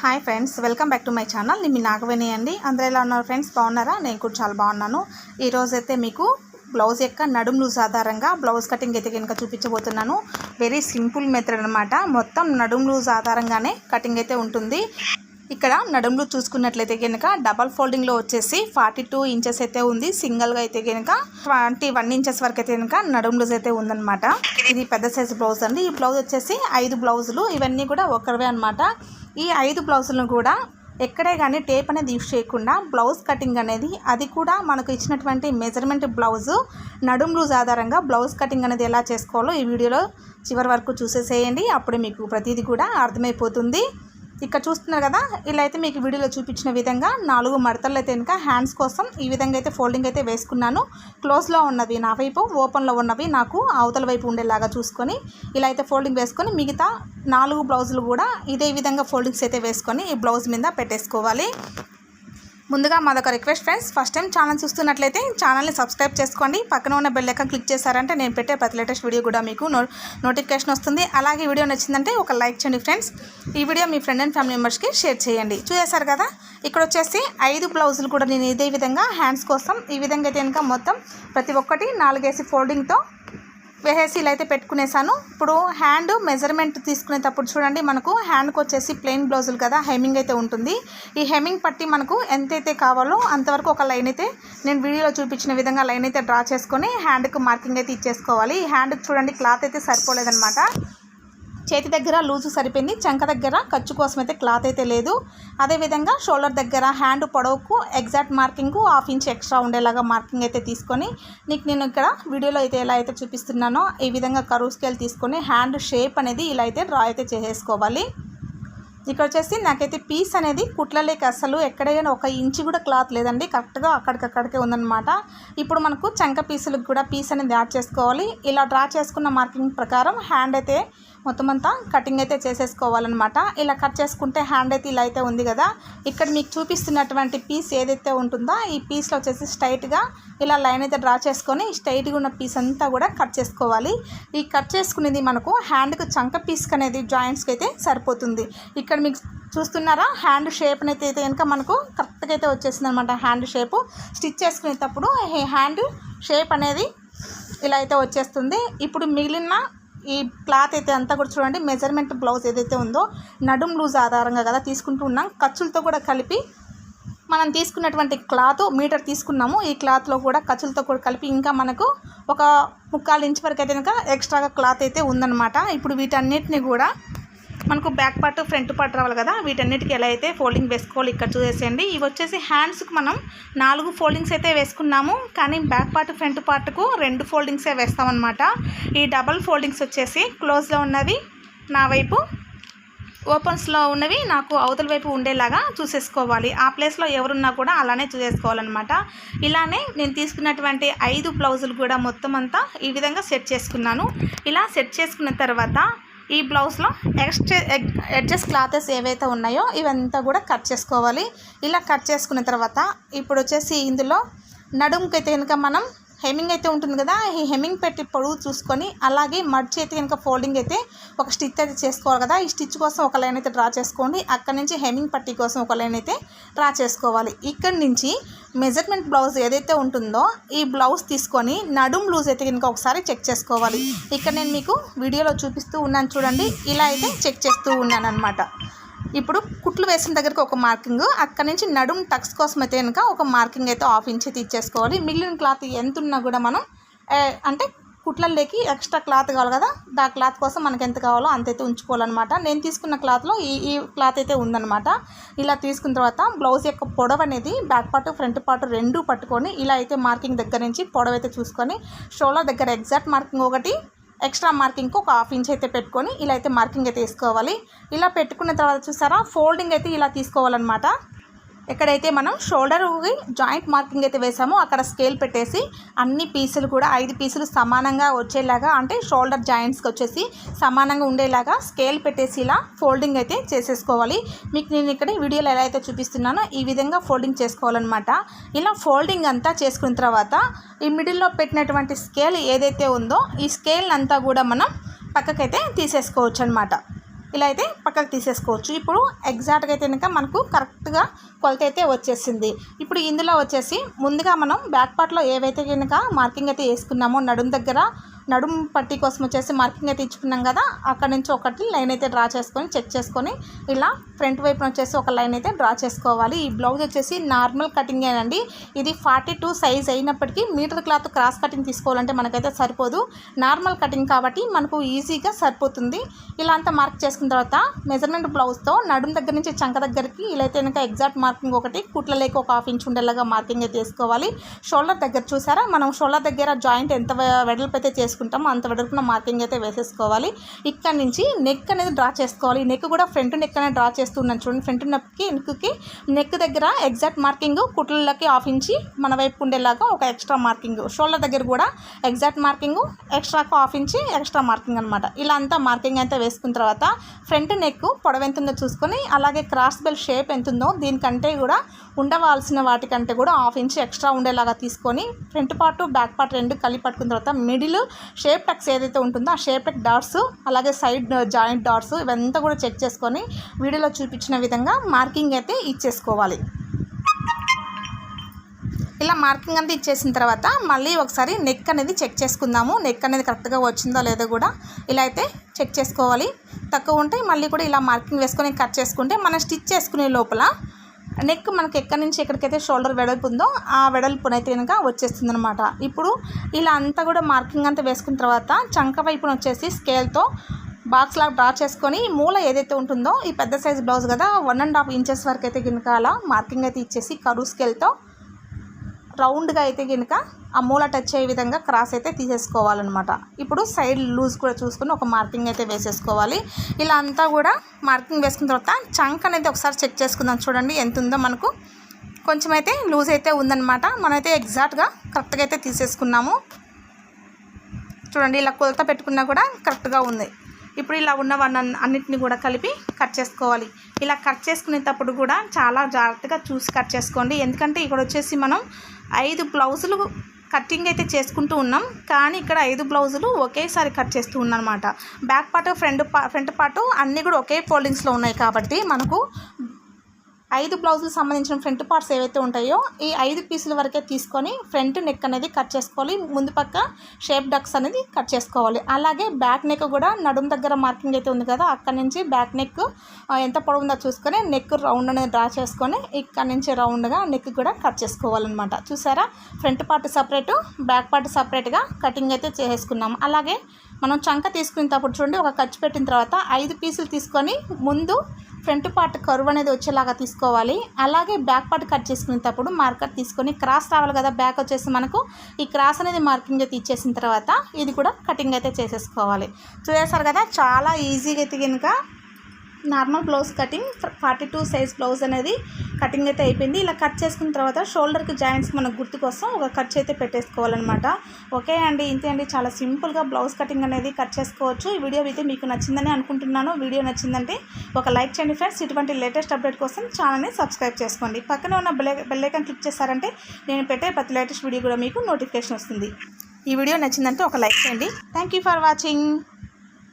Hi friends welcome back to my channel. నేను మీ నాగవేణి అండి. అందరూ ఎలా ఉన్నారు ఫ్రెండ్స్? బాగున్నారా? నేను కూడా చాలా బాగున్నాను. ఈరోజైతే మీకు బ్లౌజ్ యొక్క నడుము లూజ్ ఆధారంగా బ్లౌజ్ కటింగ్ అయితే కనుక చూపించబోతున్నాను. వెరీ సింపుల్ మెథడ్ అనమాట మొత్తం నడుము లూజ్ ఆధారంగానే కటింగ్ అయితే ఉంటుంది. ఇక్కడ నడుములు చూసుకున్నట్లయితే కనుక డబల్ ఫోల్డింగ్లో వచ్చేసి ఫార్టీ టూ ఇంచెస్ అయితే ఉంది. సింగిల్గా అయితే కనుక ట్వంటీ వన్ ఇంచెస్ వరకు అయితే కనుక నడుము లూజ్ అయితే ఉందన్నమాట. ఇది పెద్ద సైజు బ్లౌజ్ అండి. ఈ బ్లౌజ్ వచ్చేసి ఐదు బ్లౌజులు. ఇవన్నీ కూడా ఒకరివే అనమాట ఈ ఐదు బ్లౌజులను కూడా ఎక్కడే కానీ టేప్ అనేది యూస్ చేయకుండా బ్లౌజ్ కటింగ్ అనేది అది కూడా మనకు ఇచ్చినటువంటి మెజర్మెంట్ బ్లౌజు. నడుం లూజ్ ఆధారంగా బ్లౌజ్ కటింగ్ అనేది ఎలా చేసుకోవాలో ఈ వీడియోలో చివరి వరకు చూసేసేయండి. అప్పుడు మీకు ప్రతిదీ కూడా అర్థమైపోతుంది. ఇక్కడ చూస్తున్నారు కదా ఇలా అయితే మీకు వీడియోలో చూపించిన విధంగా నాలుగు మడతలు అయితే కనుక హ్యాండ్స్ కోసం ఈ విధంగా అయితే ఫోల్డింగ్ అయితే వేసుకున్నాను. క్లోజ్లో ఉన్నవి నా వైపు ఓపెన్లో ఉన్నవి నాకు అవతల వైపు ఉండేలాగా చూసుకొని ఇలా అయితే ఫోల్డింగ్ వేసుకొని మిగతా నాలుగు బ్లౌజులు కూడా ఇదే విధంగా ఫోల్డింగ్స్ అయితే వేసుకొని ఈ బ్లౌజ్ మీద పెట్టేసుకోవాలి. ముందుగా మాదొక request friends first time channel చూస్తున్నట్లయితే ఛానల్ని సబ్స్క్రైబ్ చేసుకోండి. పక్కన ఉన్న బెల్ ఐకాన్ క్లిక్ చేశారంటే నేను పెట్టే ప్రతి లేటెస్ట్ వీడియో కూడా మీకు నో నోటిఫికేషన్ వస్తుంది. అలాగే వీడియో నచ్చిందంటే ఒక లైక్ చేయండి ఫ్రెండ్స్ ఈ వీడియో మీ ఫ్రెండ్ అండ్ ఫ్యామిలీ మెంబర్స్కి షేర్ చేయండి. చూసేశారు కదా? ఇక్కడ వచ్చేసి ఐదు బ్లౌజులు కూడా నేను ఇదే విధంగా హ్యాండ్స్ కోసం ఈ విధంగా అయితే కనుక మొత్తం ప్రతి ఒక్కటి నాలుగేసి ఫోల్డింగ్తో వేసేసి ఇలా అయితే పెట్టుకునేసాను. ఇప్పుడు హ్యాండ్ మెజర్మెంట్ తీసుకునేటప్పుడు చూడండి మనకు హ్యాండ్కి వచ్చేసి ప్లెయిన్ బ్లౌజులు కదా హెమింగ్ అయితే ఉంటుంది. ఈ హెమింగ్ పట్టి మనకు ఎంతైతే కావాలో అంతవరకు ఒక లైన్ అయితే నేను వీడియోలో చూపించిన విధంగా లైన్ అయితే డ్రా చేసుకొని హ్యాండ్కి మార్కింగ్ అయితే ఇచ్చేసుకోవాలి. ఈ హ్యాండ్కి చూడండి క్లాత్ అయితే సరిపోలేదన్నమాట. చేతి దగ్గర లూజు సరిపోయింది చంక దగ్గర ఖర్చు కోసం అయితే క్లాత్ అయితే లేదు. అదేవిధంగా షోల్డర్ దగ్గర హ్యాండ్ పొడవుకు exact marking half inch extra ఉండేలాగా మార్కింగ్ అయితే తీసుకొని నీకు నేను ఇక్కడ వీడియోలో అయితే ఎలా అయితే చూపిస్తున్నానో ఈ విధంగా కరువు స్కేల్ తీసుకొని హ్యాండ్ షేప్ అనేది ఇలా అయితే డ్రా అయితే చేసేసుకోవాలి. ఇక్కడ వచ్చేసి నాకైతే పీస్ అనేది కుట్లలేక అసలు ఎక్కడైనా ఒక ఇంచు కూడా క్లాత్ లేదండి కరెక్ట్గా అక్కడికక్కడికే ఉందన్నమాట. ఇప్పుడు మనకు చంక పీసులకు కూడా పీస్ అనేది యాడ్ చేసుకోవాలి. ఇలా డ్రా చేసుకున్న మార్కింగ్ ప్రకారం హ్యాండ్ అయితే మొత్తం అంతా కటింగ్ అయితే చేసేసుకోవాలన్నమాట. ఇలా కట్ చేసుకుంటే హ్యాండ్ అయితే ఇలా అయితే ఉంది కదా. ఇక్కడ మీకు చూపిస్తున్నటువంటి పీస్ ఏదైతే ఉంటుందో ఈ పీస్లో వచ్చేసి స్ట్రైట్గా ఇలా లైన్ అయితే డ్రా చేసుకొని స్ట్రైట్గా ఉన్న పీస్ అంతా కూడా కట్ చేసుకోవాలి. ఈ కట్ చేసుకునేది మనకు హ్యాండ్కి చంక పీస్కి అనేది జాయింట్స్కి అయితే సరిపోతుంది. ఇక్కడ మీకు చూస్తున్నారా? హ్యాండ్ షేప్ అయితే అయితే కనుక మనకు కరెక్ట్గా అయితే వచ్చేసింది అనమాట హ్యాండ్ షేపు స్టిచ్ చేసుకునేటప్పుడు హ్యాండ్ షేప్ అనేది ఇలా అయితే వచ్చేస్తుంది. ఇప్పుడు మిగిలిన ఈ క్లాత్ అయితే అంతా కూడా చూడండి మెజర్మెంట్ బ్లౌజ్ ఏదైతే ఉందో నడుం లూజ్ ఆధారంగా కదా తీసుకుంటూ ఉన్నాం. ఖర్చులతో కూడా కలిపి మనం తీసుకున్నటువంటి క్లాత్ మీటర్ తీసుకున్నాము. ఈ క్లాత్లో కూడా ఖర్చులతో కూడా కలిపి ఇంకా మనకు ఒక ముక్కాలు ఇంచ్ వరకు అయితే కనుక ఎక్స్ట్రాగా క్లాత్ అయితే ఉందన్నమాట. ఇప్పుడు వీటన్నిటిని కూడా మనకు బ్యాక్ పార్ట్ ఫ్రంట్ పార్ట్ రావాలి కదా వీటన్నిటికి ఎలా అయితే ఫోల్డింగ్ వేసుకోవాలి ఇక్కడ చూసేసేయండి. ఇవి వచ్చేసి హ్యాండ్స్కి మనం నాలుగు ఫోల్డింగ్స్ అయితే వేసుకున్నాము కానీ బ్యాక్ పార్ట్ ఫ్రంట్ పార్ట్కు రెండు ఫోల్డింగ్సే వేస్తామన్నమాట ఈ డబల్ ఫోల్డింగ్స్ వచ్చేసి క్లోజ్లో ఉన్నవి నా వైపు ఓపెన్స్లో ఉన్నవి నాకు అవతల వైపు ఉండేలాగా చూసేసుకోవాలి. ఆ ప్లేస్లో ఎవరున్నా కూడా అలానే చూసేసుకోవాలన్నమాట. ఇలానే నేను తీసుకున్నటువంటి ఐదు బ్లౌజులు కూడా మొత్తం అంతా ఈ విధంగా సెట్ చేసుకున్నాను. ఇలా సెట్ చేసుకున్న తర్వాత ఈ బ్లౌజ్లో ఎక్స్ట్రా అడ్జస్ట్ క్లాతెస్ ఏవైతే ఉన్నాయో ఇవంతా కూడా కట్ చేసుకోవాలి. ఇలా కట్ చేసుకున్న తర్వాత ఇప్పుడు వచ్చేసి ఇందులో నడుముకైతే కనుక మనం హెమ్మింగ్ అయితే ఉంటుంది కదా ఈ హెమ్మింగ్ పెట్టి పొడవు చూసుకొని అలాగే మడ్చి అయితే కనుక ఫోల్డింగ్ అయితే ఒక స్టిచ్ అయితే చేసుకోవాలి కదా ఈ స్టిచ్ కోసం ఒక లైన్ అయితే డ్రా చేసుకోండి. అక్కడ నుంచి హెమ్మింగ్ పట్టీ కోసం ఒక లైన్ అయితే డ్రా చేసుకోవాలి. ఇక్కడి నుంచి మెజర్మెంట్ బ్లౌజ్ ఏదైతే ఉంటుందో ఈ బ్లౌజ్ తీసుకొని నడుం లూజ్ అయితే కనుక ఒకసారి చెక్ చేసుకోవాలి. ఇక్కడ నేను మీకు వీడియోలో చూపిస్తూ ఉన్నాను చూడండి. ఇలా అయితే చెక్ చేస్తూ ఉన్నాను అనమాట ఇప్పుడు కుట్లు వేసిన దగ్గరకు ఒక మార్కింగ్ అక్కడ నుంచి నడుం టక్స్ కోసం అయితే కనుక ఒక మార్కింగ్ అయితే హాఫ్ ఇంచ్ తీసేసుకోవాలి మిగిలిన క్లాత్ ఎంత ఉన్నా కూడా మనం అంటే కుట్లల్లోకి ఎక్స్ట్రా క్లాత్ కావాలి కదా. దా క్లాత్ కోసం మనకి ఎంత కావాలో అంత అయితే ఉంచుకోవాలన్నమాట. నేను తీసుకున్న క్లాత్లో ఈ ఈ క్లాత్ అయితే ఉందన్నమాట. ఇలా తీసుకున్న తర్వాత బ్లౌజ్ యొక్క పొడవు అనేది బ్యాక్ పార్ట్ ఫ్రంట్ పార్ట్ రెండు పట్టుకొని ఇలా అయితే మార్కింగ్ దగ్గర నుంచి పొడవు అయితే చూసుకొని షోల్డర్ దగ్గర ఎగ్జాక్ట్ మార్కింగ్ ఒకటి ఎక్స్ట్రా మార్కింగ్కి ఒక హాఫ్ ఇంచ్ అయితే పెట్టుకొని ఇలా అయితే మార్కింగ్ అయితే వేసుకోవాలి. ఇలా పెట్టుకున్న తర్వాత చూసారా ఫోల్డింగ్ అయితే ఇలా తీసుకోవాలన్నమాట. ఎక్కడైతే మనం షోల్డర్ జాయింట్ మార్కింగ్ అయితే వేసామో అక్కడ స్కేల్ పెట్టేసి అన్ని పీసులు కూడా ఐదు పీసులు సమానంగా వచ్చేలాగా అంటే షోల్డర్ జాయింట్స్కి వచ్చేసి సమానంగా ఉండేలాగా స్కేల్ పెట్టేసి ఇలా ఫోల్డింగ్ అయితే చేసేసుకోవాలి. మీకు నేను ఇక్కడ వీడియోలో ఎలా అయితే చూపిస్తున్నానో ఈ విధంగా ఫోల్డింగ్ చేసుకోవాలన్నమాట. ఇలా ఫోల్డింగ్ అంతా చేసుకున్న తర్వాత ఈ మిడిల్లో పెట్టినటువంటి స్కేల్ ఏదైతే ఉందో ఈ స్కేల్ అంతా కూడా మనం పక్కకైతే తీసేసుకోవచ్చు అనమాట ఇలా అయితే పక్కకు తీసేసుకోవచ్చు. ఇప్పుడు ఎగ్జాక్ట్గా అయితే కనుక మనకు కరెక్ట్గా కొలత అయితే వచ్చేసింది. ఇప్పుడు ఇందులో వచ్చేసి ముందుగా మనం బ్యాక్ పార్ట్లో ఏవైతే కనుక మార్కింగ్ అయితే వేసుకున్నామో నడుము దగ్గర నడుం పట్టి కోసం వచ్చేసి మార్కింగ్ అయితే ఇచ్చుకున్నాం కదా అక్కడ నుంచి ఒకటి లైన్ అయితే డ్రా చేసుకొని చెక్ చేసుకొని ఇలా ఫ్రంట్ వైపున వచ్చేసి ఒక లైన్ అయితే డ్రా చేసుకోవాలి. ఈ బ్లౌజ్ వచ్చేసి నార్మల్ కటింగేనండి ఇది ఫార్టీ టూ సైజ్ అయినప్పటికీ మీటర్ క్లాత్ క్రాస్ కటింగ్ తీసుకోవాలంటే మనకైతే సరిపోదు. నార్మల్ కటింగ్ కాబట్టి మనకు ఈజీగా సరిపోతుంది. ఇలా అంతా మార్క్ చేసుకున్న తర్వాత మెజర్మెంట్ బ్లౌజ్తో నడుం దగ్గర నుంచి చంక దగ్గరికి ఇలా అయితే కనుక ఎగ్జాక్ట్ మార్కింగ్ ఒకటి కుట్ల లేక ఒక హాఫ్ ఇంచ్ ఉండేలాగా మార్కింగ్ అయితే తీసుకోవాలి. షోల్డర్ దగ్గర చూసారా? మనం షోల్డర్ దగ్గర జాయింట్ ఎంత వెడల్పు అయితే చేసుకుంటామో అంత వెడల్పున మార్కింగ్ అయితే వేసేసుకోవాలి. ఇక్కడ నుంచి నెక్ అనేది డ్రా చేసుకోవాలి. నెక్ కూడా ఫ్రంట్ నెక్ అనేది డ్రా చేస్తున్నాను చూడండి. ఫ్రంట్ నెక్కి నెక్కి నెక్ దగ్గర ఎగ్జాక్ట్ మార్కింగ్ కుట్లకి ఆఫ్ ఇంచి మన వైపు ఉండేలాగా ఒక ఎక్స్ట్రా మార్కింగ్ షోల్డర్ దగ్గర కూడా ఎగ్జాక్ట్ మార్కింగ్ ఎక్స్ట్రాకు ఆఫ్ ఇంచి ఎక్స్ట్రా మార్కింగ్ అనమాట ఇలా అంతా మార్కింగ్ అయితే వేసుకున్న తర్వాత ఫ్రంట్ నెక్ పొడవ ఎంత ఉందో చూసుకొని అలాగే క్రాస్ బెల్ షేప్ ఎంత ఉందో దీనికంటే కూడా ఉండవలసిన వాటికంటే కూడా హాఫ్ ఇంచ్ ఎక్స్ట్రా ఉండేలాగా తీసుకొని ఫ్రంట్ పార్ట్ బ్యాక్ పార్ట్ రెండు కలిపి పట్టుకున్న తర్వాత మిడిల్ షేప్ టక్స్ ఏదైతే ఉంటుందో ఆ షేప్ టెక్ డాట్స్ అలాగే సైడ్ జాయింట్ డాట్స్ ఇవంతా కూడా చెక్ చేసుకొని వీడియోలో చూపించిన విధంగా మార్కింగ్ అయితే ఇచ్చేసుకోవాలి. ఇలా మార్కింగ్ అంతా ఇచ్చేసిన తర్వాత మళ్ళీ ఒకసారి నెక్ అనేది చెక్ చేసుకుందాము. నెక్ అనేది కరెక్ట్గా వచ్చిందో లేదో కూడా ఇలా అయితే చెక్ చేసుకోవాలి. తక్కువ ఉంటే మళ్ళీ కూడా ఇలా మార్కింగ్ వేసుకొని కట్ చేసుకుంటే మనం స్టిచ్ చేసుకునే లోపల నెక్ మనకి ఎక్కడి నుంచి ఎక్కడికైతే షోల్డర్ వెడల్పు ఉందో ఆ వెడల్పునైతే కనుక వచ్చేస్తుంది అనమాట ఇప్పుడు ఇలా అంతా కూడా మార్కింగ్ అంతా వేసుకున్న తర్వాత చంక వైపున వచ్చేసి స్కేల్తో బాక్స్ లాగా డ్రా చేసుకొని మూల ఏదైతే ఉంటుందో ఈ పెద్ద సైజ్ బ్లౌజ్ కదా వన్ అండ్ హాఫ్ ఇంచెస్ వరకు అయితే కనుక అలా మార్కింగ్ అయితే ఇచ్చేసి కరువు స్కేల్తో రౌండ్గా అయితే కనుక ఆ మూల టచ్ అయ్యే విధంగా క్రాస్ అయితే తీసేసుకోవాలన్నమాట. ఇప్పుడు సైడ్ లూజ్ కూడా చూసుకుని ఒక మార్కింగ్ అయితే వేసేసుకోవాలి. ఇలా అంతా కూడా మార్కింగ్ వేసుకున్న తర్వాత చంక్ అనేది ఒకసారి చెక్ చేసుకుందాం. చూడండి ఎంత ఉందో మనకు. కొంచెం అయితే లూజ్ అయితే ఉందన్నమాట. మనమైతే ఎగ్జాక్ట్గా కరెక్ట్గా అయితే తీసేసుకున్నాము. చూడండి ఇలా కొలత పెట్టుకున్నా కూడా కరెక్ట్గా ఉంది. ఇప్పుడు ఇలా ఉన్న వన్ అన్నిటిని కూడా కలిపి కట్ చేసుకోవాలి. ఇలా కట్ చేసుకునేటప్పుడు కూడా చాలా జాగ్రత్తగా చూసి కట్ చేసుకోండి. ఎందుకంటే ఇక్కడ వచ్చేసి మనం ఐదు బ్లౌజులు కటింగ్ అయితే చేసుకుంటూ ఉన్నాం. కానీ ఇక్కడ ఐదు బ్లౌజులు ఒకేసారి కట్ చేస్తూ ఉన్నానమాట. బ్యాక్ పార్ట్ ఫ్రంట్ పా ఫ్రంట్ పార్ట్ అన్నీ కూడా ఒకే ఫోల్డింగ్స్లో ఉన్నాయి కాబట్టి మనకు ఐదు బ్లౌజులకు సంబంధించిన ఫ్రంట్ పార్ట్స్ ఏవైతే ఉంటాయో ఈ ఐదు పీసుల వరకే తీసుకొని ఫ్రంట్ నెక్ అనేది కట్ చేసుకోవాలి. ముందు పక్క షేప్ డక్స్ అనేది కట్ చేసుకోవాలి. అలాగే బ్యాక్ నెక్ కూడా నడుం దగ్గర మార్కింగ్ అయితే ఉంది కదా అక్కడ నుంచి బ్యాక్ నెక్ ఎంత పొడవు ఉందో చూసుకొని నెక్ రౌండ్ అనేది డ్రా చేసుకొని ఇక్కడ నుంచి రౌండ్గా నెక్ కూడా కట్ చేసుకోవాలన్నమాట. చూసారా? Front part separate back part సపరేట్గా కటింగ్ అయితే చేసుకున్నాము అలాగే మనం చంక తీసుకునేటప్పుడు చూడండి ఒక ఖర్చు పెట్టిన తర్వాత ఐదు పీసులు తీసుకొని ముందు ఫ్రంట్ పార్ట్ కరువు అనేది వచ్చేలాగా తీసుకోవాలి. అలాగే బ్యాక్ పార్ట్ కట్ చేసుకునేటప్పుడు మార్కర్ తీసుకొని క్రాస్ రావాలి కదా బ్యాక్ వచ్చేసి మనకు ఈ క్రాస్ అనేది మార్కింగ్ అయితే ఇచ్చేసిన తర్వాత ఇది కూడా కటింగ్ అయితే చేసేసుకోవాలి. చూసేసారు కదా చాలా ఈజీగా అయితే కనుక normal blouse cutting forty two size blouse అనేది కటింగ్ అయితే అయిపోయింది. ఇలా కట్ చేసుకున్న తర్వాత షోల్డర్కి జాయింట్స్ మనకు గుర్తు కోసం ఒక ఖర్చు అయితే పెట్టేసుకోవాలన్నమాట. ఓకే అండి ఇంతే అండి. చాలా సింపుల్గా బ్లౌజ్ కటింగ్ అనేది కట్ చేసుకోవచ్చు. ఈ వీడియో అయితే మీకు నచ్చిందని అనుకుంటున్నాను. వీడియో నచ్చిందంటే ఒక లైక్ చేయండి ఫ్రెండ్స్. ఇటువంటి లేటెస్ట్ అప్డేట్ కోసం ఛానల్ని సబ్స్క్రైబ్ చేసుకోండి. పక్కనే ఉన్న బెల్లైకన్ క్లిక్ చేశారంటే నేను పెట్టే ప్రతి లేటెస్ట్ వీడియో కూడా మీకు నోటిఫికేషన్ వస్తుంది. ఈ వీడియో నచ్చిందంటే ఒక లైక్ చేయండి. Thank you for watching.